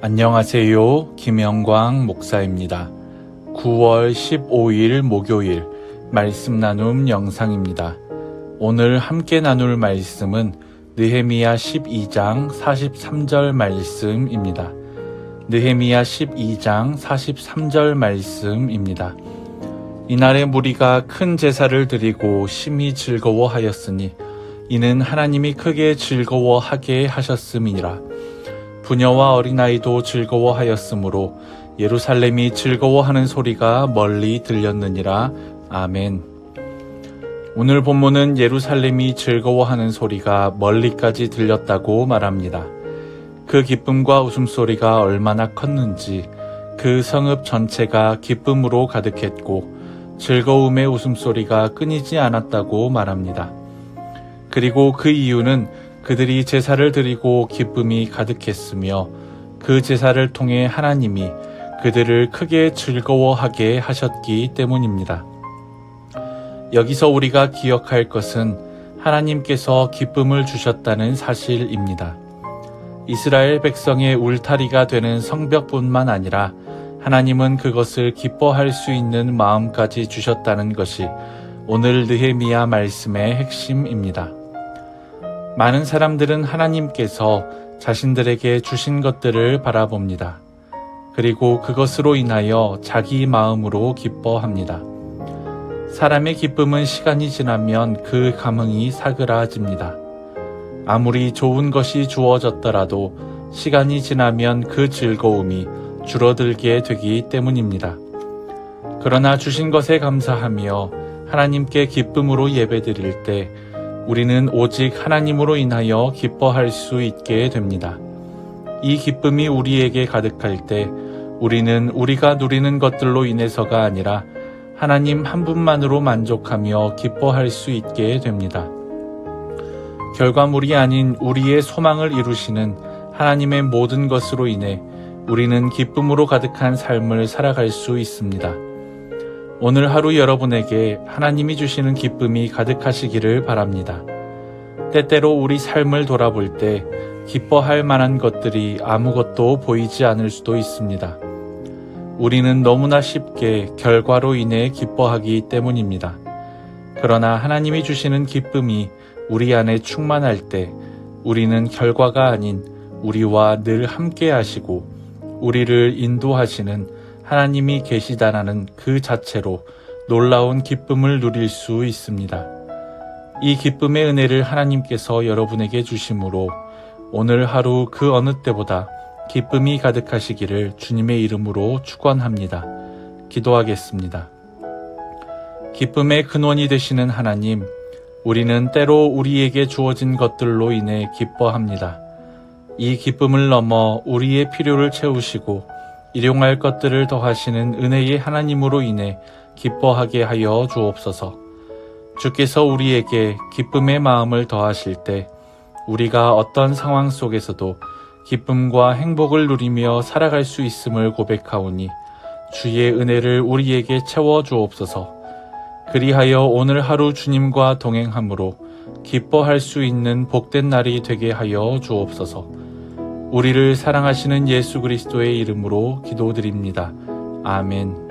안녕하세요. 김영광 목사입니다. 9월 15일 목요일 말씀 나눔 영상입니다. 오늘 함께 나눌 말씀은 느헤미야 12장 43절 말씀입니다. 느헤미야 12장 43절 말씀입니다. 이날의 무리가 큰 제사를 드리고 심히 즐거워하였으니 이는 하나님이 크게 즐거워하게 하셨음이니라. 부녀와 어린아이도 즐거워하였으므로 예루살렘이 즐거워하는 소리가 멀리 들렸느니라. 아멘. 오늘 본문은 예루살렘이 즐거워하는 소리가 멀리까지 들렸다고 말합니다. 그 기쁨과 웃음소리가 얼마나 컸는지 그 성읍 전체가 기쁨으로 가득했고 즐거움의 웃음소리가 끊이지 않았다고 말합니다. 그리고 그 이유는 그들이 제사를 드리고 기쁨이 가득했으며 그 제사를 통해 하나님이 그들을 크게 즐거워하게 하셨기 때문입니다. 여기서 우리가 기억할 것은 하나님께서 기쁨을 주셨다는 사실입니다. 이스라엘 백성의 울타리가 되는 성벽뿐만 아니라 하나님은 그것을 기뻐할 수 있는 마음까지 주셨다는 것이 오늘 느헤미야 말씀의 핵심입니다. 많은 사람들은 하나님께서 자신들에게 주신 것들을 바라봅니다. 그리고 그것으로 인하여 자기 마음으로 기뻐합니다. 사람의 기쁨은 시간이 지나면 그 감흥이 사그라집니다. 아무리 좋은 것이 주어졌더라도 시간이 지나면 그 즐거움이 줄어들게 되기 때문입니다. 그러나 주신 것에 감사하며 하나님께 기쁨으로 예배드릴 때 우리는 오직 하나님으로 인하여 기뻐할 수 있게 됩니다. 이 기쁨이 우리에게 가득할 때 우리는 우리가 누리는 것들로 인해서가 아니라 하나님 한 분만으로 만족하며 기뻐할 수 있게 됩니다. 결과물이 아닌 우리의 소망을 이루시는 하나님의 모든 것으로 인해 우리는 기쁨으로 가득한 삶을 살아갈 수 있습니다. 오늘 하루 여러분에게 하나님이 주시는 기쁨이 가득하시기를 바랍니다. 때때로 우리 삶을 돌아볼 때 기뻐할 만한 것들이 아무것도 보이지 않을 수도 있습니다. 우리는 너무나 쉽게 결과로 인해 기뻐하기 때문입니다. 그러나 하나님이 주시는 기쁨이 우리 안에 충만할 때 우리는 결과가 아닌 우리와 늘 함께 하시고 우리를 인도하시는 하나님이 계시다라는 그 자체로 놀라운 기쁨을 누릴 수 있습니다. 이 기쁨의 은혜를 하나님께서 여러분에게 주심으로 오늘 하루 그 어느 때보다 기쁨이 가득하시기를 주님의 이름으로 축원합니다. 기도하겠습니다. 기쁨의 근원이 되시는 하나님, 우리는 때로 우리에게 주어진 것들로 인해 기뻐합니다. 이 기쁨을 넘어 우리의 필요를 채우시고 일용할 것들을 더하시는 은혜의 하나님으로 인해 기뻐하게 하여 주옵소서. 주께서 우리에게 기쁨의 마음을 더하실 때 우리가 어떤 상황 속에서도 기쁨과 행복을 누리며 살아갈 수 있음을 고백하오니 주의 은혜를 우리에게 채워 주옵소서. 그리하여 오늘 하루 주님과 동행함으로 기뻐할 수 있는 복된 날이 되게 하여 주옵소서. 우리를 사랑하시는 예수 그리스도의 이름으로 기도드립니다. 아멘.